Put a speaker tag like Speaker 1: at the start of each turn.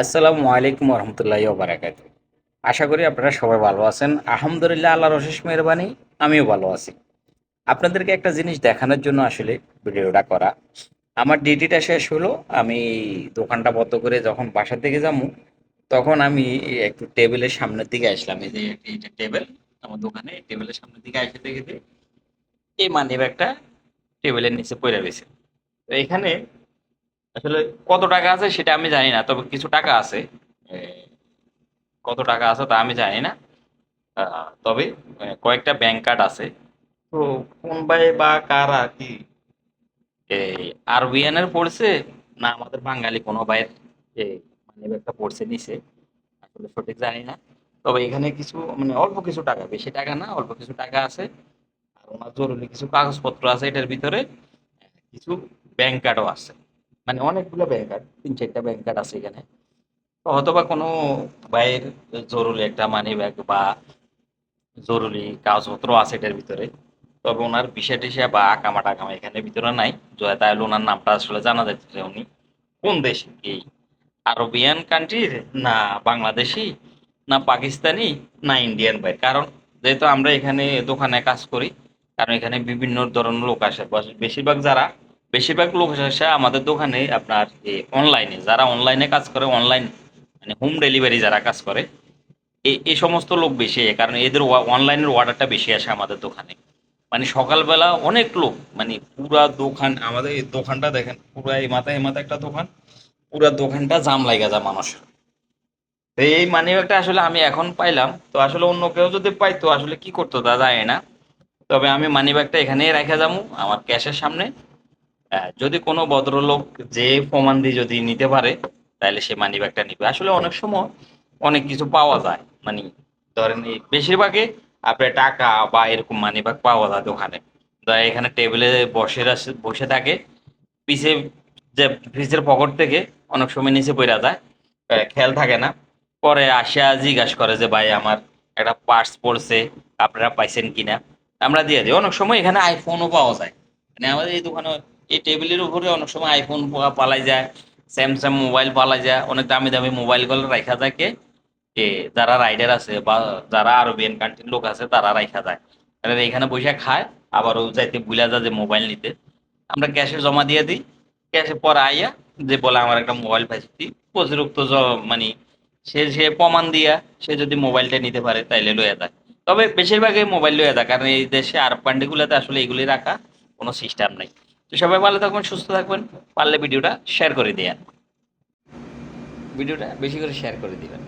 Speaker 1: আসসালামু আলাইকুম রহমতুল্লাহ বারাকাত আশা করি আপনারা সবাই ভালো আছেন। আলহামদুলিল্লাহ, আল্লাহর অশেষ মেহরবানি, আমিও ভালো আছি। আপনাদেরকে একটা জিনিস দেখানোর জন্য আসলে ভিডিওটা করা। আমার ডিউটিটা শেষ হলো, আমি দোকানটা বন্ধ করে যখন বাসা থেকে যাব, তখন আমি একটু টেবিলের সামনের দিকে আসলাম। এই যে এইটা টেবিল, আমার দোকানে টেবিলের সামনের দিকে আসে দেখে এই মানি ব্যাগটা টেবিলের নিচে পড়ে রয়েছে। তো এখানে আসলে কত টাকা আছে সেটা আমি জানি না তবে কিছু টাকা আছে। কত টাকা আছে তা আমি জানি না। তবে কয়েকটা ব্যাংক কার্ড আছে। তো কোন ভাই বা কারা কি? এই আরবিএন এর পড়ছে না আমাদের বাঙালি কোনো ভাইয়ের মানে একটা পড়ছে নিচে আসলে সঠিক জানি না। তবে এখানে কিছু মানে অল্প কিছু টাকা বেশি টাকা না অল্প কিছু টাকা আছে। আর ওনার জরুরি কিছু কাগজপত্র আছে এটার ভিতরে কিছু ব্যাংক কার্ডও আছে। মানে অনেকগুলো ব্যাংক কার্ড তিন চারটা ব্যাংক কার্ড আছে এখানে। হয়তোবা কোনো ভাইয়ের জরুরি একটা মানি ব্যাগ বা জরুরি কাগজপত্র আছে এটার ভিতরে, তবে ওনার বিষয় টিসা বা আকামা টাকামা এখানে ভিতরে নাই। জয় তাহলে ওনার নামটা আসলে জানা যাচ্ছে উনি। কোন দেশে এই আরবিয়ান কান্ট্রির না বাংলাদেশি না পাকিস্তানি না ইন্ডিয়ান ভাই? কারণ যেহেতু আমরা এখানে দোকানে কাজ করি, কারণ এখানে বিভিন্ন ধরনের লোক আসে। বেশিরভাগ যারা বেশিরভাগ লোক আসে আমাদের দোকানে আপনার অনলাইনে যারা অনলাইনে কাজ করে অনলাইন মানে হোম ডেলিভারি যারা কাজ করে এই সমস্ত লোক বেশি কারণ এদের অনলাইনের অর্ডারটা বেশি আসে আমাদের দোকানে। মানে সকালবেলা অনেক লোক মানে পুরা দোকান, আমাদের এই দোকানটা দেখেন পুরা এই মাথায় এই একটা দোকান, পুরা দোকানটা জাম লাগা যায় মানুষের। তো এই মানি ব্যাগটা আসলে আমি এখন পাইলাম, তো আসলে অন্য কেউ যদি পাইতো, আসলে কি করতো তা যায় না। তবে আমি মানি ব্যাগটা এখানেই রেখে যাব, আমার ক্যাশের সামনে। যদি কোনো ভদ্রলোক যে প্রমাণ দিয়ে যদি নিতে পারে, তাহলে সে মানি ব্যাগটা নিবে। আসলে অনেক সময় অনেক কিছু পাওয়া যায়। মানে ধরেন বেশিরভাগে আপনার টাকা বা এরকম মানি ব্যাগ পাওয়া যায় দোকানে। এখানে টেবিলে বসে বসে থাকে, পিছে যে ফ্রিজের পকেট থেকে অনেক সময় নিচে পড়া যায় খেয়াল থাকে না। পরে আসিয়া জিজ্ঞাসা করে যে, ভাই, আমার একটা পার্স পড়ছে, আপনারা পাইছেন কিনা? আমরা দিয়ে দিই। অনেক সময় এখানে আইফোনও পাওয়া যায়। মানে আমাদের এই দোকানে এই টেবিলের উপরে অনেক সময় আইফোন পালাই যায় স্যামসাং মোবাইল পালা যায়, অনেক দামি দামি মোবাইলগুলো রাখা থাকে এ, যারা রাইডার আছে বা যারা আরবিয়ান কান্ট্রির লোক আছে, তারা রাখা যায়। তাহলে এখানে বসে খায়, আবারও যাইতে ভুলা যায় যে মোবাইল নিতে। আমরা ক্যাশে জমা দিয়ে দিই ক্যাশে পরে আইয়া যে বলে আমার একটা মোবাইল পাইছি অতিরিক্ত মানে সে সে প্রমাণ দিয়া, সে যদি মোবাইলটা নিতে পারে তাইলে লইয়া যায়। তবে বেশিরভাগই মোবাইল লইয়া যায়, কারণ এই দেশে আর পান্ডিগুলোতে আসলে এগুলি রাখা কোনো সিস্টেম নাই। তো সবাই ভালো থাকবেন, সুস্থ থাকবেন। পারলে ভিডিওটা শেয়ার করে দেন ভিডিওটা বেশি করে শেয়ার করে দিবেন।